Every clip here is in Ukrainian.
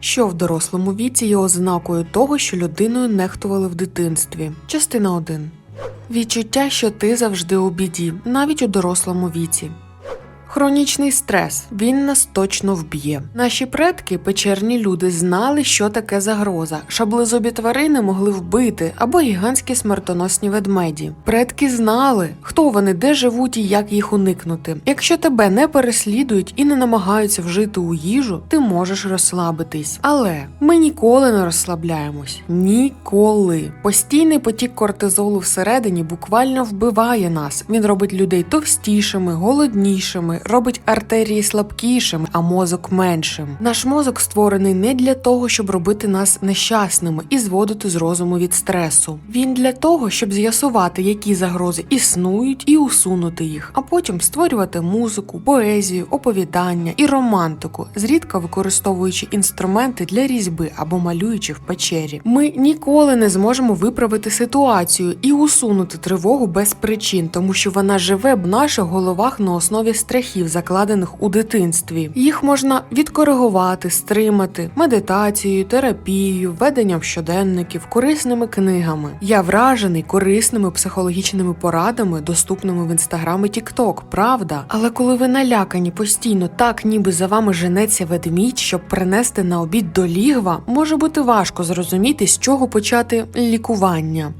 Що в дорослому віці є ознакою того, що людиною нехтували в дитинстві. Частина 1. Відчуття, що ти завжди у біді, навіть у дорослому віці. Хронічний стрес він нас точно вб'є. Наші предки, печерні люди, знали, що таке загроза. Шаблезубі тварини могли вбити або гігантські смертоносні ведмеді. Предки знали, хто вони, де живуть і як їх уникнути. Якщо тебе не переслідують і не намагаються вжити у їжу, ти можеш розслабитись. Але ми ніколи не розслабляємось. Ніколи. Постійний потік кортизолу всередині буквально вбиває нас. Він робить людей товстішими, голоднішими, робить артерії слабкішими, а мозок меншим. Наш мозок створений не для того, щоб робити нас нещасними і зводити з розуму від стресу. Він для того, щоб з'ясувати, які загрози існують, і усунути їх, а потім створювати музику, поезію, оповідання і романтику, зрідка використовуючи інструменти для різьби або малюючи в печері. Ми ніколи не зможемо виправити ситуацію і усунути тривогу без причин, тому що вона живе в наших головах на основі страхів, закладених у дитинстві. Їх можна відкоригувати, стримати медитацією, терапією, веденням щоденників, корисними книгами. Я вражений корисними психологічними порадами, доступними в інстаграм і Тікток, правда. Але коли ви налякані постійно, так ніби за вами женеться ведмідь, щоб принести на обід до лігва, може бути важко зрозуміти, з чого почати лікування.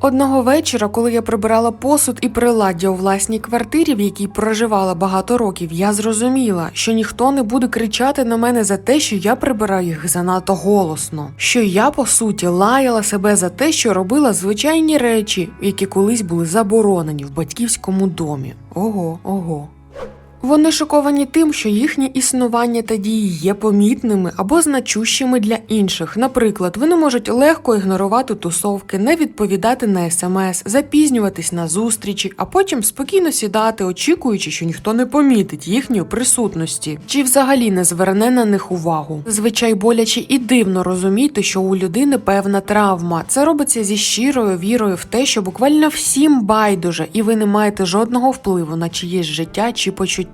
Одного вечора, коли я прибирала посуд і приладдя у власній квартирі, в якій проживала багато років, я зрозуміла, що ніхто не буде кричати на мене за те, що я прибираю їх занадто голосно. Що я, по суті, лаяла себе за те, що робила звичайні речі, які колись були заборонені в батьківському домі. Ого, ого. Вони шоковані тим, що їхнє існування та дії є помітними або значущими для інших. Наприклад, вони можуть легко ігнорувати тусовки, не відповідати на смс, запізнюватись на зустрічі, а потім спокійно сідати, очікуючи, що ніхто не помітить їхньої присутності, чи взагалі не зверне на них увагу. Звичай боляче і дивно розуміти, що у людини певна травма. Це робиться зі щирою вірою в те, що буквально всім байдуже, і ви не маєте жодного впливу на чиєсь життя чи почуття.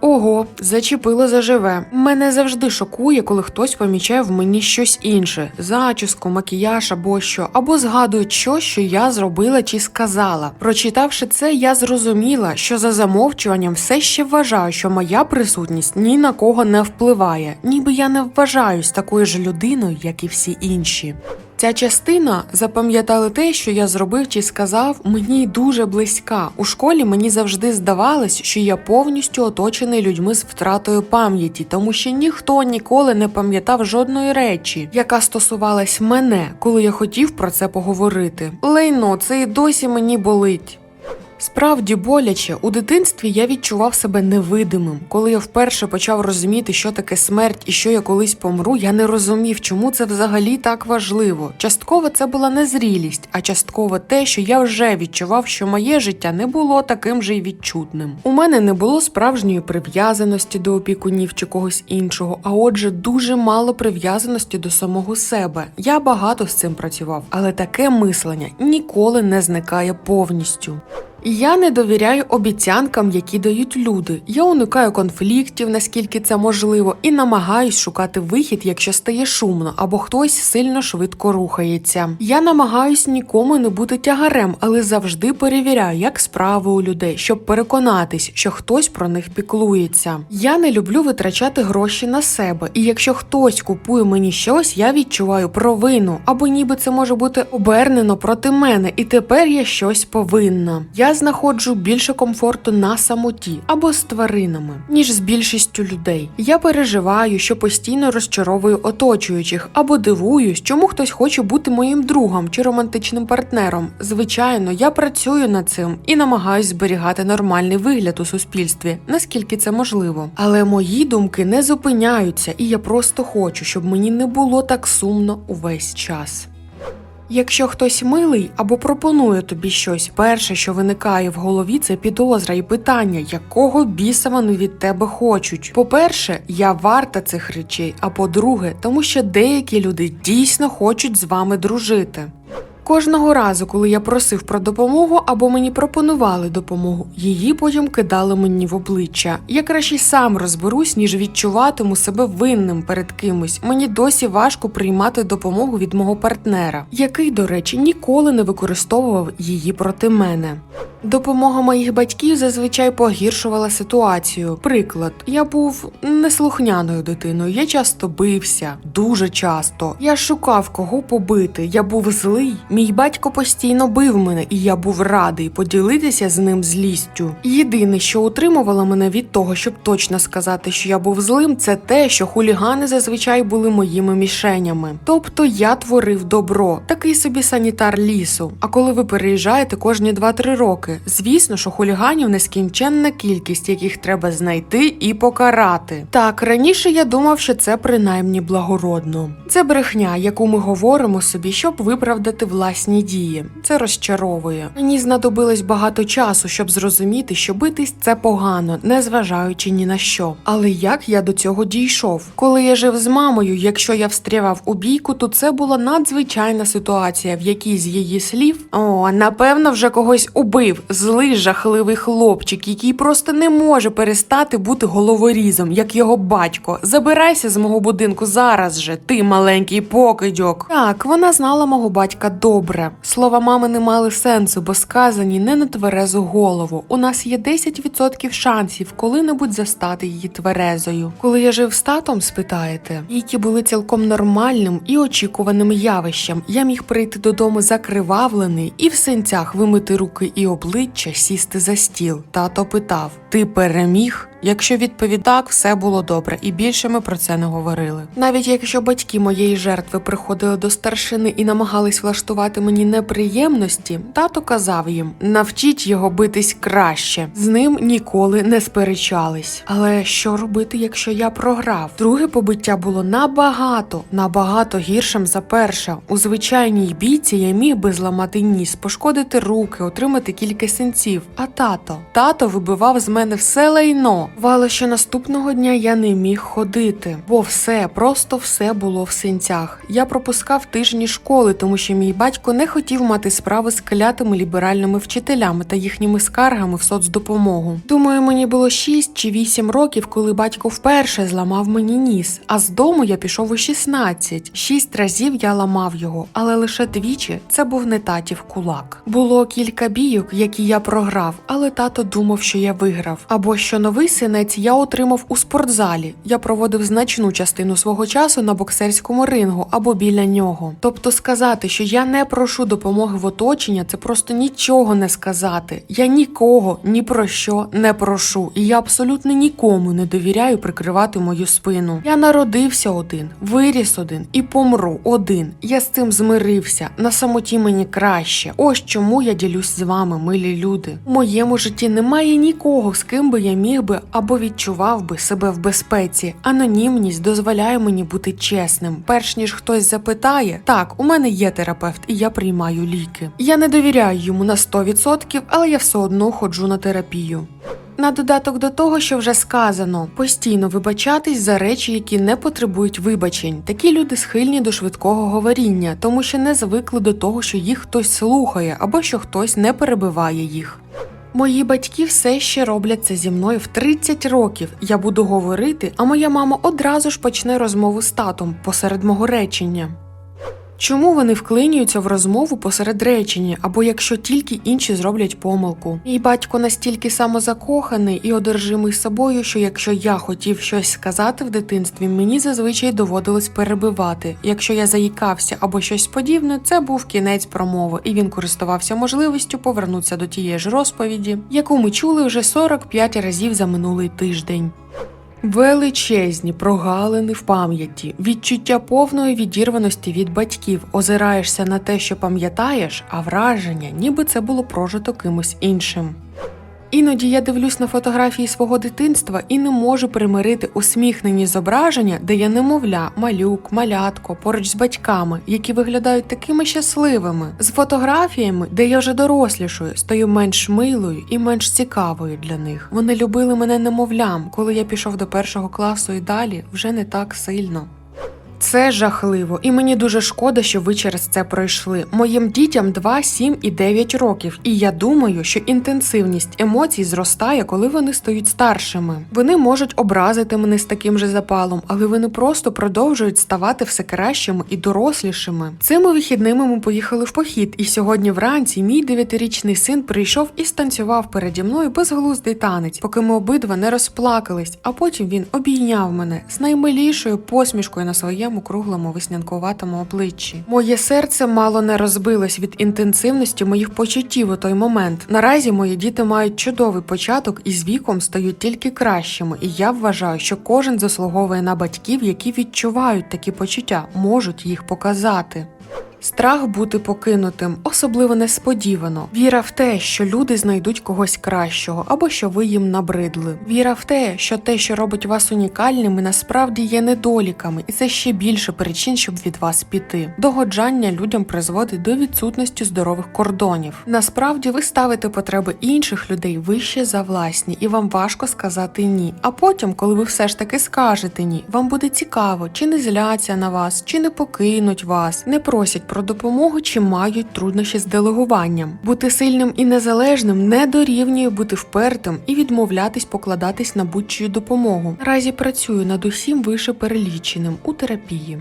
Ого, зачепило заживе. Мене завжди шокує, коли хтось помічає в мені щось інше: зачіску, макіяж або що, або згадують що, що я зробила чи сказала. Прочитавши це, я зрозуміла, що за замовчуванням все ще вважаю, що моя присутність ні на кого не впливає, ніби я не вважаюсь такою ж людиною, як і всі інші. Ця частина запам'ятали те, що я зробив чи сказав, мені дуже близька. У школі мені завжди здавалось, що я повністю оточений людьми з втратою пам'яті, тому що ніхто ніколи не пам'ятав жодної речі, яка стосувалась мене, коли я хотів про це поговорити. Лейно, це і досі мені болить. Справді боляче, у дитинстві я відчував себе невидимим. Коли я вперше почав розуміти, що таке смерть і що я колись помру, я не розумів, чому це взагалі так важливо. Частково це була незрілість, а частково те, що я вже відчував, що моє життя не було таким же й відчутним. У мене не було справжньої прив'язаності до опікунів чи когось іншого, а отже, дуже мало прив'язаності до самого себе. Я багато з цим працював, але таке мислення ніколи не зникає повністю. Я не довіряю обіцянкам, які дають люди. Я уникаю конфліктів, наскільки це можливо, і намагаюсь шукати вихід, якщо стає шумно або хтось сильно швидко рухається. Я намагаюсь нікому не бути тягарем, але завжди перевіряю, як справи у людей, щоб переконатись, що хтось про них піклується. Я не люблю витрачати гроші на себе, і якщо хтось купує мені щось, я відчуваю провину, або ніби це може бути обернено проти мене, і тепер я щось повинна. Я знаходжу більше комфорту на самоті або з тваринами, ніж з більшістю людей. Я переживаю, що постійно розчаровую оточуючих, або дивуюсь, чому хтось хоче бути моїм другом чи романтичним партнером. Звичайно, я працюю над цим і намагаюсь зберігати нормальний вигляд у суспільстві, наскільки це можливо. Але мої думки не зупиняються, і я просто хочу, щоб мені не було так сумно увесь час. Якщо хтось милий або пропонує тобі щось, перше, що виникає в голові, це підозра і питання, якого біса вони від тебе хочуть. По-перше, я варта цих речей, а по-друге, тому що деякі люди дійсно хочуть з вами дружити. Кожного разу, коли я просив про допомогу або мені пропонували допомогу, її потім кидали мені в обличчя. Я краще сам розберусь, ніж відчуватиму себе винним перед кимось. Мені досі важко приймати допомогу від мого партнера, який, до речі, ніколи не використовував її проти мене. Допомога моїх батьків зазвичай погіршувала ситуацію. Приклад, я був неслухняною дитиною. Я часто бився, дуже часто. Я шукав кого побити. Я був злий. Мій батько постійно бив мене, і я був радий поділитися з ним злістю. Єдине, що утримувало мене від того, щоб точно сказати, що я був злим, це те, що хулігани зазвичай були моїми мішенями. Тобто я творив добро, такий собі санітар лісу. А коли ви переїжджаєте кожні 2-3 роки, звісно, що хуліганів нескінченна кількість, яких треба знайти і покарати. Так, раніше я думав, що це принаймні благородно. Це брехня, яку ми говоримо собі, щоб виправдати власні дії. Це розчаровує. Мені знадобилось багато часу, щоб зрозуміти, що битись це погано, незважаючи ні на що. Але як я до цього дійшов? Коли я жив з мамою, якщо я встрявав у бійку, то це була надзвичайна ситуація, в якій з її слів о, напевно, вже когось убив злий жахливий хлопчик, який просто не може перестати бути головорізом, як його батько. Забирайся з мого будинку зараз же, ти маленький покидьок. Так, вона знала мого батька добре. Слова мами не мали сенсу, бо сказані не на тверезу голову. У нас є 10% шансів коли-небудь застати її тверезою. Коли я жив з татом, спитаєте, які були цілком нормальним і очікуваним явищем. Я міг прийти додому закривавлений і в синцях вимити руки і обличчя, сісти за стіл. Тато питав: Ти переміг? Якщо відповідь так, все було добре, і більше ми про це не говорили. Навіть якщо батьки моєї жертви приходили до старшини і намагались влаштувати мені неприємності, тато казав їм: навчіть його битись краще. З ним ніколи не сперечались. Але що робити, якщо я програв? Друге побиття було набагато, набагато гіршим за перше. У звичайній бійці я міг би зламати ніс, пошкодити руки, отримати кілька синців. А тато, тато вибивав з мене все лайно. Вало, що наступного дня я не міг ходити, бо все, просто все було в синцях. Я пропускав тижні школи, тому що мій батько не хотів мати справи з клятими ліберальними вчителями та їхніми скаргами в соцдопомогу. Думаю, мені було 6 чи 8 років, коли батько вперше зламав мені ніс, а з дому я пішов у 16. Шість разів я ламав його, але лише двічі це був не татів кулак. Було кілька бійок, які я програв, але тато думав, що я виграв. Або що новий синець я отримав у спортзалі. Я проводив значну частину свого часу на боксерському рингу або біля нього. Тобто сказати, що я не прошу допомоги в оточення, це просто нічого не сказати. Я нікого ні про що не прошу, і я абсолютно нікому не довіряю прикривати мою спину. Я народився один, виріс один і помру один. Я з цим змирився. На самоті мені краще. Ось чому я ділюсь з вами, милі люди. У моєму житті немає нікого, з ким би я міг би або відчував би себе в безпеці. Анонімність дозволяє мені бути чесним. Перш ніж хтось запитає, так, у мене є терапевт, і я приймаю ліки. Я не довіряю йому на 100%, але я все одно ходжу на терапію. На додаток до того, що вже сказано, постійно вибачатись за речі, які не потребують вибачень. Такі люди схильні до швидкого говоріння, тому що не звикли до того, що їх хтось слухає або що хтось не перебиває їх. Мої батьки все ще роблять це зі мною в 30 років. Я буду говорити, а моя мама одразу ж почне розмову з татом посеред мого речення. Чому вони вклинюються в розмову посеред речення, або якщо тільки інші зроблять помилку? Мій батько настільки самозакоханий і одержимий собою, що якщо я хотів щось сказати в дитинстві, мені зазвичай доводилось перебивати. Якщо я заїкався або щось подібне, це був кінець промови, і він користувався можливістю повернутися до тієї ж розповіді, яку ми чули вже 45 разів за минулий тиждень. Величезні прогалини в пам'яті, відчуття повної відірваності від батьків, озираєшся на те, що пам'ятаєш, а враження, ніби це було прожито кимось іншим. Іноді я дивлюсь на фотографії свого дитинства і не можу примирити усміхнені зображення, де я немовля, малюк, малятко поруч з батьками, які виглядають такими щасливими, з фотографіями, де я вже дорослішою, стою менш милою і менш цікавою для них. Вони любили мене немовлям, коли я пішов до першого класу і далі вже не так сильно. Це жахливо, і мені дуже шкода, що ви через це пройшли. Моїм дітям 2, 7 і 9 років, і я думаю, що інтенсивність емоцій зростає, коли вони стають старшими. Вони можуть образити мене з таким же запалом, але вони просто продовжують ставати все кращими і дорослішими. Цими вихідними ми поїхали в похід, і сьогодні вранці мій дев'ятирічний син прийшов і станцював переді мною безглуздий танець, поки ми обидва не розплакались, а потім він обійняв мене з наймилішою посмішкою на своєму круглому веснянкуватому обличчі. Моє серце мало не розбилось від інтенсивності моїх почуттів у той момент. Наразі мої діти мають чудовий початок і з віком стають тільки кращими, і я вважаю, що кожен заслуговує на батьків, які відчувають такі почуття, можуть їх показати. Страх бути покинутим, особливо несподівано. Віра в те, що люди знайдуть когось кращого, або що ви їм набридли. Віра в те, що те, що робить вас унікальними, насправді є недоліками, і це ще більше причин, щоб від вас піти. Догоджання людям призводить до відсутності здорових кордонів. Насправді ви ставите потреби інших людей вище за власні, і вам важко сказати ні. А потім, коли ви все ж таки скажете ні, вам буде цікаво, чи не зляться на вас, чи не покинуть вас, не просять про допомогу, чи мають труднощі з делегуванням. Бути сильним і незалежним не дорівнює бути впертим і відмовлятись покладатись на будь-чию допомогу. Наразі працюю над усім вище переліченим у терапії.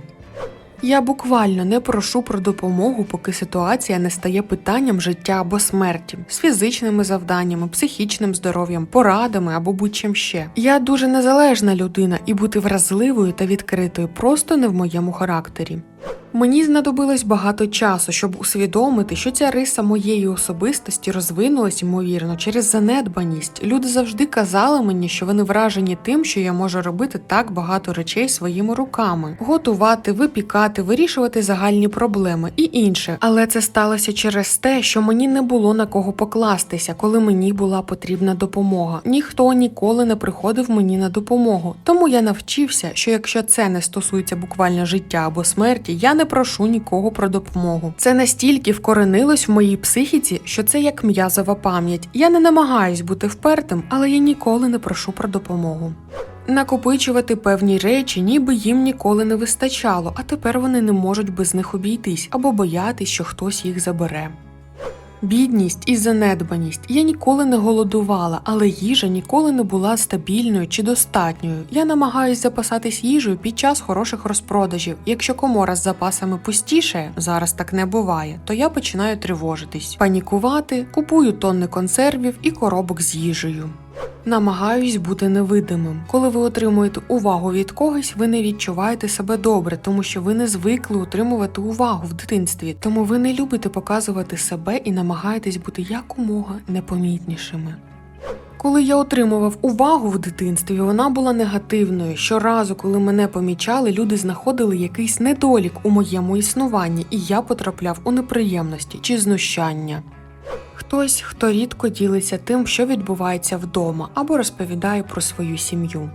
Я буквально не прошу про допомогу, поки ситуація не стає питанням життя або смерті, з фізичними завданнями, психічним здоров'ям, порадами або будь-чим ще. Я дуже незалежна людина, і бути вразливою та відкритою просто не в моєму характері. Мені знадобилось багато часу, щоб усвідомити, що ця риса моєї особистості розвинулась ймовірно через занедбаність. Люди завжди казали мені, що вони вражені тим, що я можу робити так багато речей своїми руками: готувати, випікати, вирішувати загальні проблеми і інше. Але це сталося через те, що мені не було на кого покластися, коли мені була потрібна допомога. Ніхто ніколи не приходив мені на допомогу. Тому я навчився, що якщо це не стосується буквально життя або смерті, я не прошу нікого про допомогу. Це настільки вкоренилось в моїй психіці, що це як м'язова пам'ять. Я не намагаюсь бути впертим, але я ніколи не прошу про допомогу. Накопичувати певні речі, ніби їм ніколи не вистачало, а тепер вони не можуть без них обійтись або боятись, що хтось їх забере. Бідність і занедбаність. Я ніколи не голодувала, але їжа ніколи не була стабільною чи достатньою. Я намагаюсь запасатись їжею під час хороших розпродажів. Якщо комора з запасами пустіше, зараз так не буває, то я починаю тривожитись, панікувати, купую тонни консервів і коробок з їжею. Намагаюсь бути невидимим. Коли ви отримуєте увагу від когось, ви не відчуваєте себе добре, тому що ви не звикли отримувати увагу в дитинстві. Тому ви не любите показувати себе і намагаєтесь бути якомога непомітнішими. Коли я отримував увагу в дитинстві, вона була негативною. Щоразу, коли мене помічали, люди знаходили якийсь недолік у моєму існуванні, і я потрапляв у неприємності чи знущання. Хтось, хто рідко ділиться тим, що відбувається вдома, або розповідає про свою сім'ю.